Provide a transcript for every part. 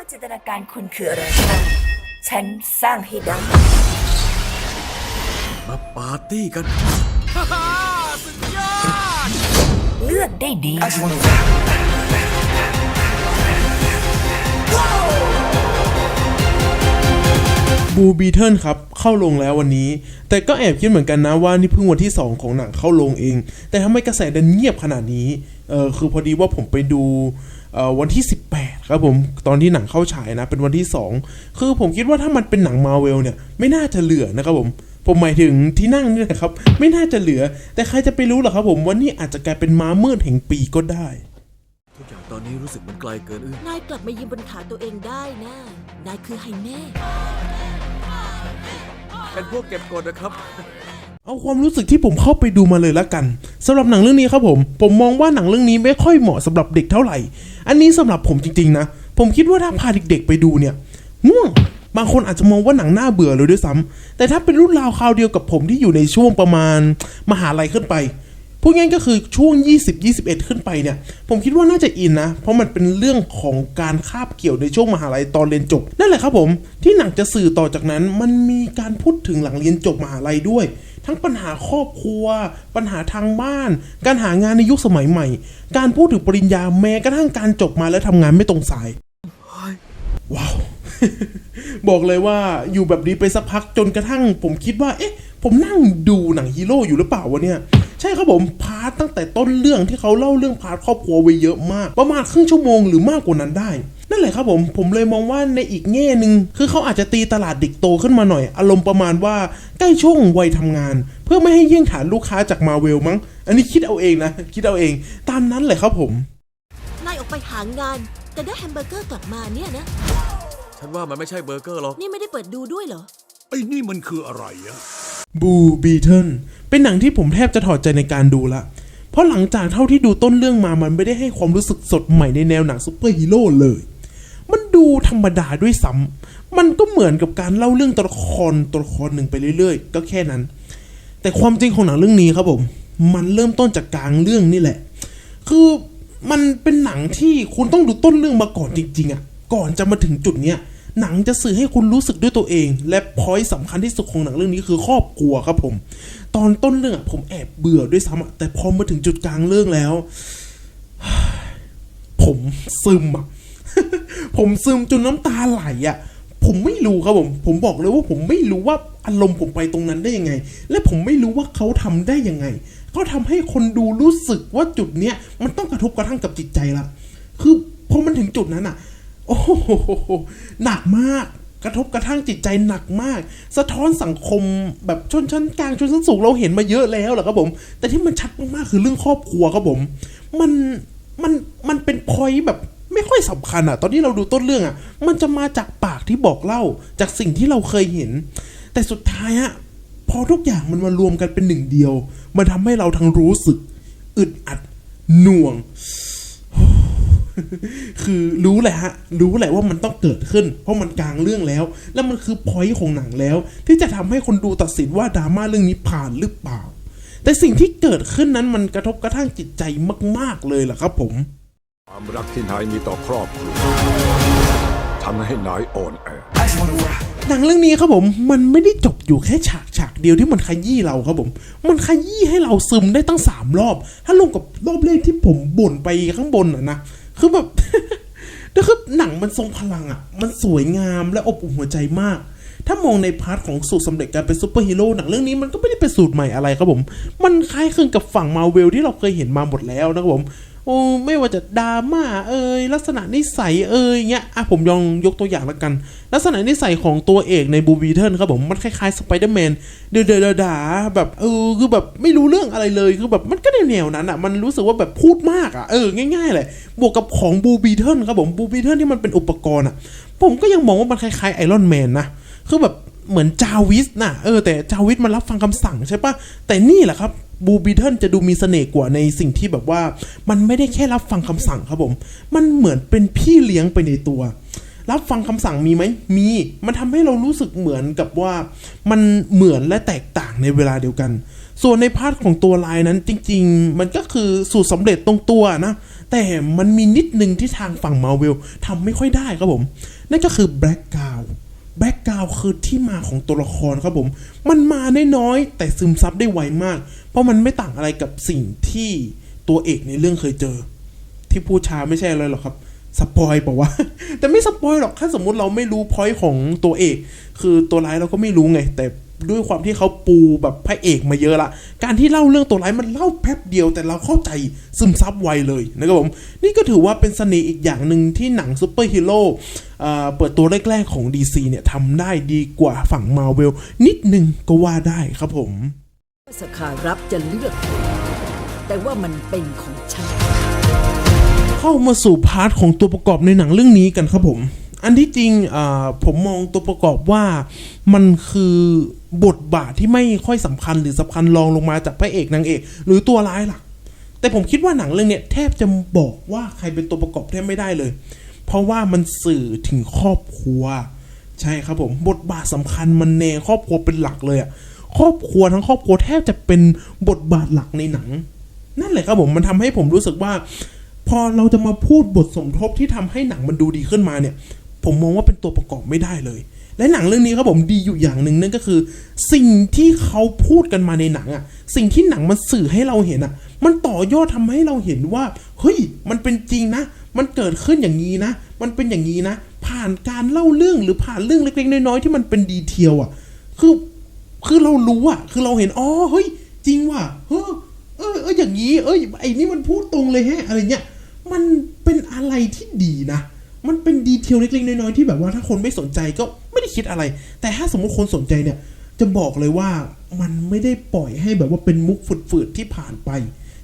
ว่าจินตนาการคุณคืออะไรฉันสร้างให้ได้มาปาร์ตี้กันเลือกได้ดี บูบีเทิลครับ เข้าลงแล้ววันนี้ แต่ก็แอบคิดเหมือนกันนะว่านี่เพิ่งวันที่ 2 ของหนังเข้าลงเอง แต่ทำไมกระแสดันเงียบขนาดนี้ เออคือพอดีว่าผมไปดูเอ่อ วันที่ 18 ครับผมตอนที่หนังเข้าฉายนะ เป็นวันที่ 2 คือผมคิดว่าถ้ามันเป็นหนังมาเวลเนี่ย ไม่น่าจะเหลือนะครับผม ผมหมายถึงที่นั่งนี่แหละครับ ไม่น่าจะเหลือ แต่ใครจะไปรู้ล่ะครับผมว่านี่อาจจะกลายเป็นม้ามืดแห่งปีก็ได้ ทุกอย่างตอนนี้รู้สึกมันไกลเกินเอื้อนายกลับมายืนบนขาตัวเองได้นะนายคือไฮเน่เป็นพวกเก็บกดนะครับ เอาความรู้สึกที่ผมเข้าไปดูมาเลยละกันสำหรับหนังเรื่องนี้ครับผม ผมมองว่าหนังเรื่องนี้ไม่ค่อยเหมาะสำหรับเด็กเท่าไหร่ อันนี้สำหรับผมจริงๆนะ ผมคิดว่าถ้าพาเด็กๆไปดูเนี่ยง่วงบางคนอาจจะมองว่าหนังน่าเบื่อเลยด้วยซ้ำแต่ถ้าเป็นรุ่นราวคราวเดียวกับผมที่อยู่ในช่วงประมาณมหาลัยขึ้นไปพูดง่ายก็คือช่วง 20-21 ขึ้นไปเนี่ย ผมคิดว่าน่าจะอินนะ เพราะมันเป็นเรื่องของการคาบเกี่ยวในช่วงมหาลัยตอนเรียนจบ นั่นแหละครับผม ที่หนังจะสื่อต่อจากนั้น มันมีการพูดถึงหลังเรียนจบมหาลัยด้วย ทั้งปัญหาครอบครัว ปัญหาทางบ้าน การหางานในยุคสมัยใหม่ การพูดถึงปริญญาแม้กระทั่งการจบมาแล้วทำงานไม่ตรงสายว้าว บอกเลยว่าอยู่แบบนี้ไปสักพักจนกระทั่ง ผมคิดว่า เอ๊ะ ผมนั่งดูหนังฮีโร่อยู่หรือเปล่าวะเนี่ย ใช่ครับผม พาร์ทตั้งแต่ต้นเรื่องที่เขาเล่าเรื่องพาร์ทครอบครัวไว้เยอะมาก ประมาณครึ่งชั่วโมงหรือมากกว่านั้นได้นั่นแหละครับผม ผมเลยมองว่าในอีกแง่หนึ่งคือเขาอาจจะตีตลาดเด็กโตขึ้นมาหน่อย อารมณ์ประมาณว่าใกล้ช่วงวัยทำงาน เพื่อไม่ให้เยี่ยงฐานลูกค้าจากมาเวลมั้ง อันนี้คิดเอาเองนะ คิดเอาเอง ตามนั้นเลยครับผม นายออกไปหางาน แต่ได้แฮมเบอร์เกอร์กลับมาเนี่ยนะ ฉันว่ามันไม่ใช่เบอร์เกอร์หรอก นี่ไม่ได้เปิดดูด้วยเหรอ ไอ้นี่มันคืออะไรอะ บูบีเทิลเป็นหนังที่ผมแทบจะถอดใจในการดูละ เพราะหลังจากเท่าที่ดูต้นเรื่องมามันไม่ได้ให้ความรู้สึกสดใหม่ในแนวหนังซูเปอร์ฮีโร่เลย มันดูธรรมดาด้วยซ้ำมันก็เหมือนกับการเล่าเรื่องตัวละครตัวละครหนึ่งไปเรื่อยๆ ก็แค่นั้น แต่ความจริงของหนังเรื่องนี้ครับผม มันเริ่มต้นจากกลางเรื่องนี่แหละ คือมันเป็นหนังที่คุณต้องดูต้นเรื่องมาก่อนจริง ๆอะ่ะ ก่อนจะมาถึงจุดเนี้ย หนังจะสื่อให้คุณรู้สึกด้วยตัวเอง และพอยต์สำคัญที่สุดของหนังเรื่องนี้คือครอบครัวครับผม ตอนต้นเรื่องผมแอบเบื่อด้วยซ้ำแต่พอมาถึงจุดกลางเรื่องแล้ว ผมซึมอะผมซึมจนน้ำตาไหลอะผมไม่รู้ครับผม ผมบอกเลยว่าผมไม่รู้ว่าอารมณ์ผมไปตรงนั้นได้ยังไง และผมไม่รู้ว่าเขาทำได้ยังไงเขาทำให้คนดูรู้สึกว่าจุดเนี้ยมันต้องกระทบกระทั่งกับจิตใจละคือพอมันถึงจุดนั้นอะ โอ้โหหนักมากกระทบกระทั่งจิตใจหนักมาก สะท้อนสังคมแบบชนชั้นกลางชนชั้นสูงเราเห็นมาเยอะแล้วแหละครับผม แต่ที่มันชัดมากๆคือเรื่องครอบครัวครับผม มันมันมันเป็นพอยแบบไม่ค่อยสำคัญอะตอนที่เราดูต้นเรื่องอะมันจะมาจากปากที่บอกเล่าจากสิ่งที่เราเคยเห็น แต่สุดท้ายอะพอทุกอย่างมันมารวมกันเป็นหนึ่งเดียว มันทำให้เราทั้งรู้สึกอึดอัดหน่วง คือรู้แหละฮะ รู้แหละว่ามันต้องเกิดขึ้น เพราะมันกลางเรื่องแล้ว แล้วมันคือพอยต์ของหนังแล้ว ที่จะทำให้คนดูตัดสินว่าดราม่าเรื่องนี้ผ่านหรือเปล่า แต่สิ่งที่เกิดขึ้นนั้นมันกระทบกระทั่งจิตใจมาก ๆเลยล่ะครับ ผมความรักที่นายมีต่อครอบครัวทำให้นายอ่อนแอหนังเรื่องนี้ครับผมมันไม่ได้จบอยู่แค่ฉากฉากเดียวที่มันขยี้เราครับผม มันขยี้ให้เราซึมได้ตั้งสามรอบ ถ้ารวมกับรอบแรกที่ผมบ่นไปข้างบนอะนะ คือแบบแต่คือหนังมันทรงพลังอะ มันสวยงามและอบอุ่นหัวใจมาก ถ้ามองในพาร์ทของสูตรสำเร็จการเป็นซูเปอร์ฮีโร่หนังเรื่องนี้มันก็ไม่ได้เป็นสูตรใหม่อะไรครับผม มันคล้ายคลึงกับฝั่งมาเวลที่เราเคยเห็นมาหมดแล้วนะครับผม โอ้ไม่ว่าจะดราม่าเอ่ยลักษณะนิสัยเอ่ยเงี้ยอะผมยองยกตัวอย่างแล้วกัน ลักษณะนิสัยของตัวเอกในบูบีเทิลครับผมมันคล้ายๆสไปเดอร์แมนเดือดดาแบบเออคือแบบไม่รู้เรื่องอะไรเลยคือแบบมันก็แนวๆนั้นอะมันรู้สึกว่าแบบพูดมากอะเออง่ายๆเลยบวกกับของบูบีเทิลครับผมบูบีเทิลที่มันเป็นอุปกรณ์อะ ผมก็ยังมองว่ามันคล้ายๆไอรอนแมนนะคือแบบเหมือนจาวิสนะเออแต่จาวิสมันรับฟังคำสั่งใช่ปะแต่นี่แหละครับ บูบีเทิลจะดูมีเสน่ห์กว่าในสิ่งที่แบบว่า มันไม่ได้แค่รับฟังคำสั่งครับผม มันเหมือนเป็นพี่เลี้ยงไปในตัว รับฟังคำสั่งมีไหมมี มันทำให้เรารู้สึกเหมือนกับว่า มันเหมือนและแตกต่างในเวลาเดียวกัน ส่วนในพาร์ทของตัวลายนั้นจริง ๆ มันก็คือสูตรสำเร็จตรงตัวนะ แต่มันมีนิดนึงที่ทางฝั่งมาเวลทำไม่ค่อยได้ครับผม นั่นก็คือแบล็กกราว แบ็กกราวคือที่มาของตัวละครครับผม มันมาได้น้อยแต่ซึมซับได้ไวมาก เพราะมันไม่ต่างอะไรกับสิ่งที่ตัวเอกในเรื่องเคยเจอ ที่พูดช้าไม่ใช่อะไรหรอกครับสปอยบอกว่า แต่ไม่สปอยหรอกถ้าสมมุติเราไม่รู้พอยต์ของตัวเอก คือตัวร้ายเราก็ไม่รู้ไง แต่ ด้วยความที่เขาปูแบบพระเอกมาเยอะละ การที่เล่าเรื่องตัวร้ายมันเล่าแป๊บเดียวแต่เราเข้าใจซึมซับไวเลยนะครับผม นี่ก็ถือว่าเป็นเสน่ห์อีกอย่างหนึ่งที่หนังซูเปอร์ฮีโร่เอ่อเปิดตัวแรกๆของ DC เนี่ยทำได้ดีกว่าฝั่งมาเวลนิดนึงก็ว่าได้ครับผมสคารับจะเลือก แต่ว่ามันเป็นของฉัน เข้ามาสู่พาร์ทของตัวประกอบในหนังเรื่องนี้กันครับผม อันที่จริงผมมองตัวประกอบว่ามันคือบทบาทที่ไม่ค่อยสำคัญหรือสำคัญรองลงมาจากพระเอกนางเอก หรือตัวร้ายหลักแต่ผมคิดว่าหนังเรื่องเนี้ยแทบจะบอกว่าใครเป็นตัวประกอบแทบไม่ได้เลย เพราะว่ามันสื่อถึงครอบครัว ใช่ครับผมบทบาทสำคัญมันแนครอบครัวเป็นหลักเลยอะครอบครัวทั้งครอบครัวแทบจะเป็นบทบาทหลักในหนัง นั่นแหละครับผมมันทำให้ผมรู้สึกว่า พอเราจะมาพูดบทสมทบที่ทำให้หนังมันดูดีขึ้นมาเนี่ย ผมมองว่าเป็นตัวประกอบไม่ได้เลย และหนังเรื่องนี้ครับผมดีอยู่อย่างหนึ่งนั่นก็คือ สิ่งที่เขาพูดกันมาในหนังอะสิ่งที่หนังมันสื่อให้เราเห็นอะมันต่อยอดทำให้เราเห็นว่าเฮ้ยมันเป็นจริงนะ มันเกิดขึ้นอย่างนี้นะ มันเป็นอย่างนี้นะ ผ่านการเล่าเรื่องหรือผ่านเรื่องเล็กๆน้อยๆที่มันเป็นดีเทลอะคือคือเรารู้อะคือเราเห็นอ๋อเฮ้ย จริงว่ะเฮ้อเออเอออย่างนี้ เอ้ยไอ้นี่มันพูดตรงเลยแฮะอะไรเงี้ยมันเป็นอะไรที่ดีนะ มันเป็นดีเทลเล็กๆน้อยๆที่แบบว่าถ้าคนไม่สนใจก็ไม่ได้คิดอะไร แต่ถ้าสมมติคนสนใจเนี่ย จะบอกเลยว่ามันไม่ได้ปล่อยให้แบบว่าเป็นมุกฝืดๆที่ผ่านไป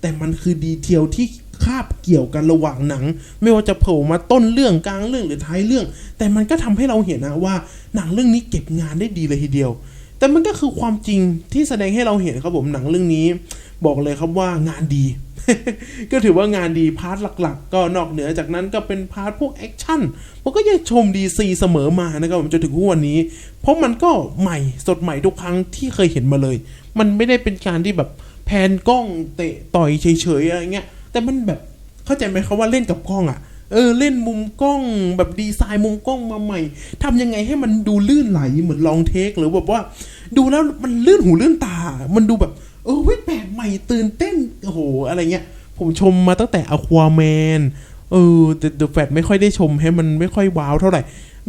แต่มันคือดีเทลที่คาบเกี่ยวกันระหว่างหนัง ไม่ว่าจะโผล่มาต้นเรื่องกลางเรื่องหรือท้ายเรื่อง แต่มันก็ทำให้เราเห็นนะว่าหนังเรื่องนี้เก็บงานได้ดีเลยทีเดียว แต่มันก็คือความจริงที่แสดงให้เราเห็นครับผมหนังเรื่องนี้ บอกเลยครับว่างานดี ก็ถือว่างานดีพาร์ทหลักๆ ก็นอกเหนือจากนั้นก็เป็นพาร์ทพวกแอคชั่นผมก็ยังชม DC เสมอมานะครับผมจนถึงวันนี้ เพราะมันก็ใหม่สดใหม่ทุกครั้งที่เคยเห็นมาเลย มันไม่ได้เป็นการที่แบบแพนกล้องเตะต่อยเฉยๆอะไรเงี้ยแต่มันแบบเข้าใจไหมเขาว่าเล่นกับกล้องอะเออเล่นมุมกล้องแบบดีไซน์มุมกล้องมาใหม่ทำยังไงให้มันดูลื่นไหลเหมือนลองเทคหรือแบบว่า ดูแล้วมันลื่นหูลื่นตา มันดูแบบ เออเฮ้ยแปลกใหม่ตื่นเต้น โอ้โห อะไรเงี้ย ผมชมมาตั้งแต่อควาแมนเออแต่เดอะแฟไม่ค่อยได้ชมให้มันไม่ค่อยว้าวเท่าไหร่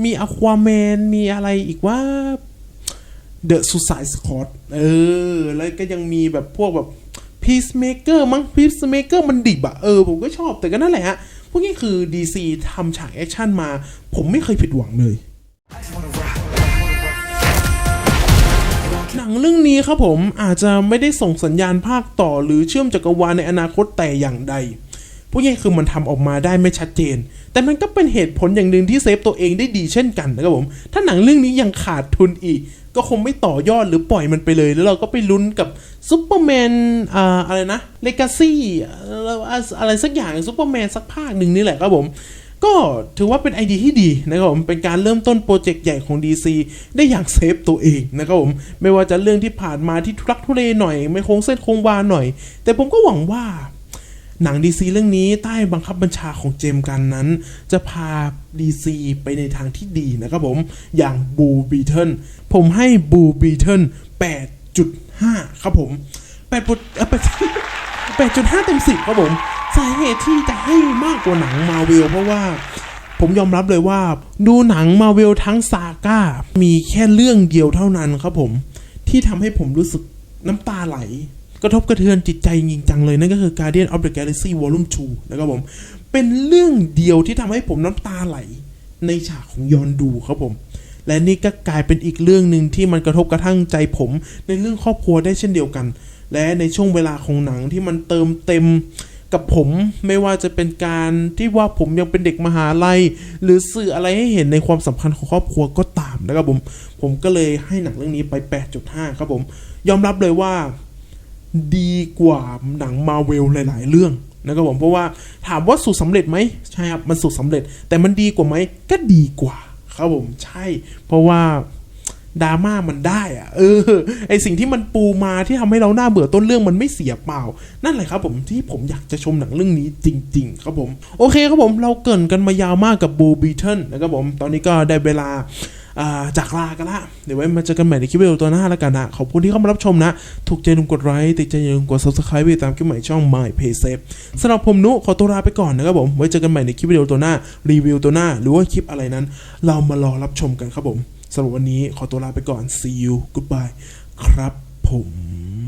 มีอควาแมนมีอะไรอีกว่าเดอะสุสายสคอตเออ แล้วก็ยังมีแบบพวกแบบพีซเมเกอร์มั้งพีซเมเกอร์มันดิบอะเออ ผมก็ชอบแต่ก็นั่นแหละฮะ พวกนี้คือ DC ทำฉากแอคชั่นมา ผมไม่เคยผิดหวังเลย เรื่องนี้ครับผมอาจจะไม่ได้ส่งสัญญาณภาคต่อหรือเชื่อมจักรวาลในอนาคตแต่อย่างใดพวกนี้คือมันทำออกมาได้ไม่ชัดเจน แต่มันก็เป็นเหตุผลอย่างหนึ่งที่เซฟตัวเองได้ดีเช่นกันนะครับผม ถ้าหนังเรื่องนี้ยังขาดทุนอีก ก็คงไม่ต่อยอดหรือปล่อยมันไปเลย แล้วเราก็ไปลุ้นกับซูเปอร์แมนอ่าอะไรนะเลกาซี่อะไรสักอย่างซูเปอร์แมนสักภาคหนึ่งนี่แหละครับผม ก็ถือว่าเป็นไอเดียที่ดีนะครับผมเป็นการเริ่มต้นโปรเจกต์ใหญ่ของ DC ได้อย่างเซฟตัวเองนะครับผมไม่ว่าจะเรื่องที่ผ่านมาที่ทุรักทุเลหน่อย ไม่คงเส้นคงวาหน่อย แต่ผมก็หวังว่า หนัง DC เรื่องนี้ใต้บังคับบัญชาของเจมส์กันนั้น จะพา DC ไปในทางที่ดีนะครับผมอย่างบูบีเทิลผมให้บูบีเทิล8.5 ครับผม8ปุดเอ่อ8 8.5เต็ม10 ครับผม สาเหตุที่จะให้มากกว่าหนังมาเวลเพราะว่าผมยอมรับเลยว่า ดูหนังมาเวลทั้งซาก้า มีแค่เรื่องเดียวเท่านั้นครับผม ที่ทำให้ผมรู้สึกน้ำตาไหล กระทบกระเทือนจิตใจจริงจังเลย นั่นก็คือ Guardian of the Galaxy Volume 2 นะครับผม เป็นเรื่องเดียวที่ทำให้ผมน้ำตาไหล ในฉากของยอนดูครับผม และนี่ก็กลายเป็นอีกเรื่องหนึ่งที่มันกระทบกระทั่งใจผมในเรื่องครอบครัวได้เช่นเดียวกัน และในช่วงเวลาของหนังที่มันเติมเต็ม กับผมไม่ว่าจะเป็นการที่ว่าผมยังเป็นเด็กมหาลัย หรือสื่ออะไรให้เห็นในความสัมพันธ์ของครอบครัวก็ตามนะครับผมผมก็เลยให้หนังเรื่องนี้ไป 8.5 ครับผม ยอมรับเลยว่า ดีกว่าหนังมาเวลหลาย ๆ เรื่องนะครับผมเพราะว่าถามว่าสูตรสำเร็จไหมใช่ครับมันสูตรสำเร็จ แต่มันดีกว่าไหมก็ดีกว่า ครับผมใช่ เพราะว่า ดราม่ามันได้อะเออไอสิ่งที่มันปูมาที่ทำให้เราหน้าเบื่อต้นเรื่องมันไม่เสียเปล่า นั่นแหละครับผมที่ผมอยากจะชมหนังเรื่องนี้จริง ๆ ครับผม โอเคครับผมเราเกินกันมายาวมากกับบูบีเทิลนะครับผม ตอนนี้ก็ได้เวลาจากลากันละ เดี๋ยวไว้มาเจอกันใหม่ในคลิปวิดีโอตัวหน้าแล้วกันนะ ขอบคุณที่เข้ามารับชมนะ ถูกใจอย่าลืมกดไลค์ติดใจอย่าลืมกด subscribe ไปติดตามคลิปใหม่ช่อง My Pay Safe สำหรับผมนุขอตัวลาไปก่อนนะครับผม ไว้เจอกันใหม่ในคลิปวิดีโอตัวหน้า รีวิวตัวหน้า หรือว่าคลิปอะไรนั้น เรามารอรับชมกันครับผม สำหรับวันนี้ขอตัวลาไปก่อน see you goodbye ครับผม